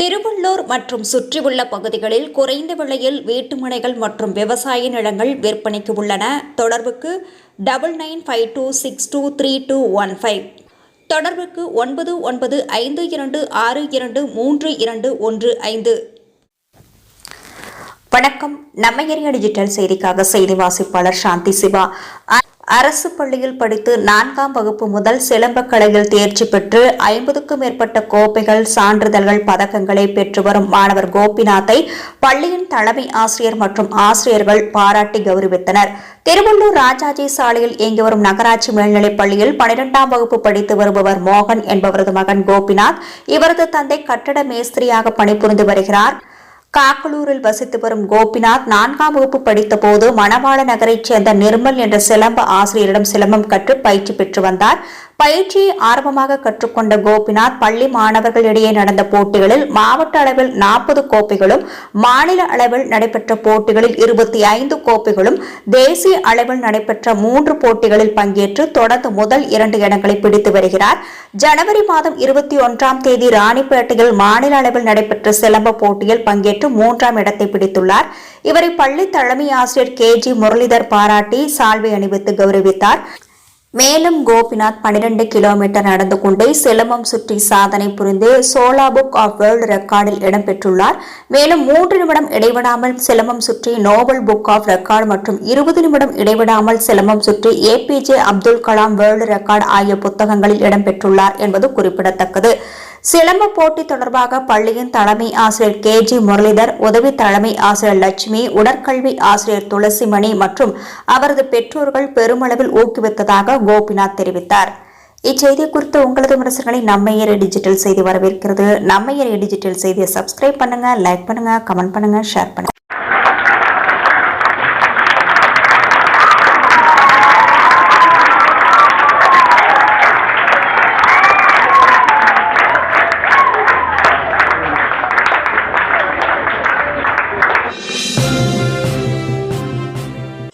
திருவள்ளூர் மற்றும் சுற்றியுள்ள பகுதிகளில் குறைந்த விலையில் வீட்டுமனைகள் மற்றும் விவசாய நிலங்கள் விற்பனைக்கு உள்ளன. தொடர்புக்கு double nine five two six two three two one five. தொடர்புக்கு ஒன்பது ஒன்பது ஐந்து இரண்டு ஆறு இரண்டு மூன்று இரண்டு ஒன்று ஐந்து. வணக்கம். நம்ம டிஜிட்டல் செய்திக்காக செய்தி வாசிப்பாளர் சாந்தி சிவா. அரசு பள்ளியில் படித்து நான்காம் வகுப்பு முதல் சிலம்பக் கலையில் தேர்ச்சி பெற்று ஐம்பதுக்கும் மேற்பட்ட கோப்பைகள் சான்றிதழ்கள் பதக்கங்களை பெற்று வரும் மாணவர் கோபிநாத்தை பள்ளியின் தலைமை ஆசிரியர் மற்றும் ஆசிரியர்கள் பாராட்டி கௌரவித்தனர். திருவள்ளூர் ராஜாஜி சாலையில் இயங்கி வரும் நகராட்சி மேல்நிலைப் பள்ளியில் பனிரெண்டாம் வகுப்பு படித்து வருபவர் மோகன் என்பவரது மகன் கோபிநாத். இவரது தந்தை கட்டட மேஸ்திரியாக பணிபுரிந்து வருகிறார். காக்கலூரில் வசித்து வரும் கோபிநாத் நான்காம் வகுப்பு படித்தபோது மணவாள நகரைச் சேர்ந்த நிர்மல் என்ற சிலம்ப ஆசிரியரிடம் சிலம்பம் கற்று பயிற்சி பெற்று வந்தார். பயிற்சியை ஆர்வமாக கற்றுக்கொண்ட கோபிநாத் பள்ளி மாணவர்களிடையே நடந்த போட்டிகளில் மாவட்ட அளவில் நாற்பது கோப்பைகளும் மாநில அளவில் நடைபெற்ற போட்டிகளில் இருபத்தி ஐந்து கோப்பைகளும் தேசிய அளவில் நடைபெற்ற மூன்று போட்டிகளில் பங்கேற்று தொடர்ந்து முதல் இரண்டு இடங்களை பிடித்து வருகிறார். ஜனவரி மாதம் இருபத்தி ஒன்றாம் தேதி ராணிப்பேட்டையில் மாநில அளவில் நடைபெற்ற சிலம்ப போட்டியில் பங்கேற்ற மூன்றாம் இடத்தை பிடித்துள்ளார். இவரை பள்ளி தலைமை ஆசிரியர் கே. ஜி. முரளிதர் பாராட்டி சால்வை அணிவித்து கௌரவித்தார். மேலும் கோபிநாத் 12 கிலோமீட்டர் நடந்து கொண்டே சிலம்பம் சுற்றி சாதனை புரிந்து சோலா புக் ஆஃப் வேர்ல்டு ரெக்கார்டில் இடம்பெற்றுள்ளார் மேலும் மூன்று நிமிடம் இடைவிடாமல் சிலம்பம் சுற்றி நோபல் புக் ஆஃப் ரெக்கார்டு மற்றும் இருபது நிமிடம் இடைவிடாமல் சிலம்பம் சுற்றி APJ Abdul Kalam world record ஆகிய புத்தகங்களில் இடம்பெற்றுள்ளார் என்பது குறிப்பிடத்தக்கது. சிலம்ப போட்டி தொடர்பாக பள்ளியின் தலைமை ஆசிரியர் கே ஜி முரளிதர் உதவி தலைமை ஆசிரியர் லட்சுமி உடற்கல்வி ஆசிரியர் துளசிமணி மற்றும் அவரது பெற்றோர்கள் பெருமளவில் ஊக்குவித்ததாக கோபிநாத் தெரிவித்தார். இச்செய்தி குறித்து உங்களது விமர்சனங்களை நம்ம ஏரிய டிஜிட்டல் செய்தி வரவேற்கிறது. நம்ம ஏரிய டிஜிட்டல் செய்தியை சப்ஸ்கிரைப் பண்ணுங்க லைக் பண்ணுங்க கமெண்ட் பண்ணுங்க ஷேர் பண்ணுங்க.